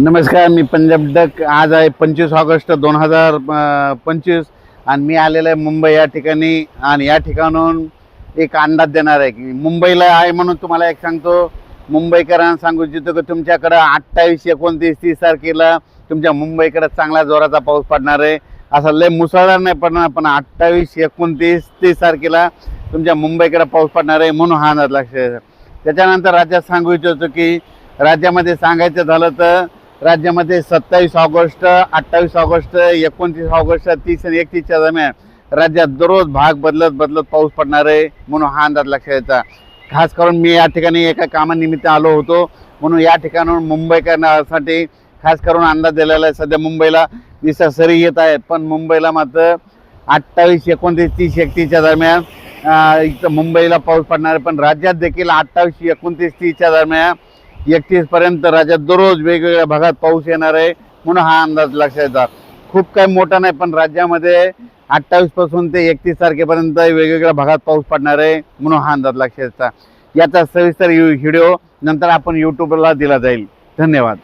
नमस्कार मी पंजाब डक. आज आहे पंचवीस ऑगस्ट दोन हजार पंचवीस. आणि मी आलेलो आहे मुंबई या ठिकाणी. आणि या ठिकाणून एक अंदाज देणार आहे की मुंबईला आहे म्हणून तुम्हाला एक सांगतो. मुंबईकरांना सांगू इच्छितो की तुमच्याकडं अठ्ठावीस एकोणतीस तीस तारखेला तुमच्या मुंबईकडे चांगला जोराचा पाऊस पडणार आहे. असा लय मुसळधार नाही पडणार पण अठ्ठावीस एकोणतीस तीस तारखेला तुमच्या मुंबईकडे पाऊस पडणार आहे म्हणून हा अंदाज लक्ष त्याच्यानंतर राज्यात सांगू इच्छितो की राज्यामध्ये सांगायचं झालं तर राज्यामध्ये सत्तावीस ऑगस्ट अठ्ठावीस ऑगस्ट एकोणतीस ऑगस्ट तीस आणि एकतीसच्या दरम्यान राज्यात दररोज भाग बदलत बदलत पाऊस पडणार आहे म्हणून हा अंदाज लक्षात यायचा खास करून मी या ठिकाणी एका कामानिमित्त आलो होतो म्हणून या ठिकाणून मुंबई करण्यासाठी खास करून अंदाज दिलेला आहे. सध्या मुंबईला दिसा सरी येत आहेत पण मुंबईला मात्र अठ्ठावीस एकोणतीस तीस एकतीसच्या दरम्यान इथं मुंबईला पाऊस पडणार आहे. पण राज्यात देखील अठ्ठावीस एकोणतीस तीसच्या दरम्यान एकतीस पर्यंत राज्यात दररोज वेगवेगळ्या भागात पाऊस येणार आहे म्हणून हा अंदाज लक्षात येतात खूप काही मोठा नाही पण राज्यामध्ये अठ्ठावीसपासून ते एकतीस तारखेपर्यंत वेगवेगळ्या भागात पाऊस पडणार आहे म्हणून हा अंदाज लक्षात येतात याचा सविस्तर व्हिडिओ नंतर आपण यूट्यूबला दिला जाईल. धन्यवाद.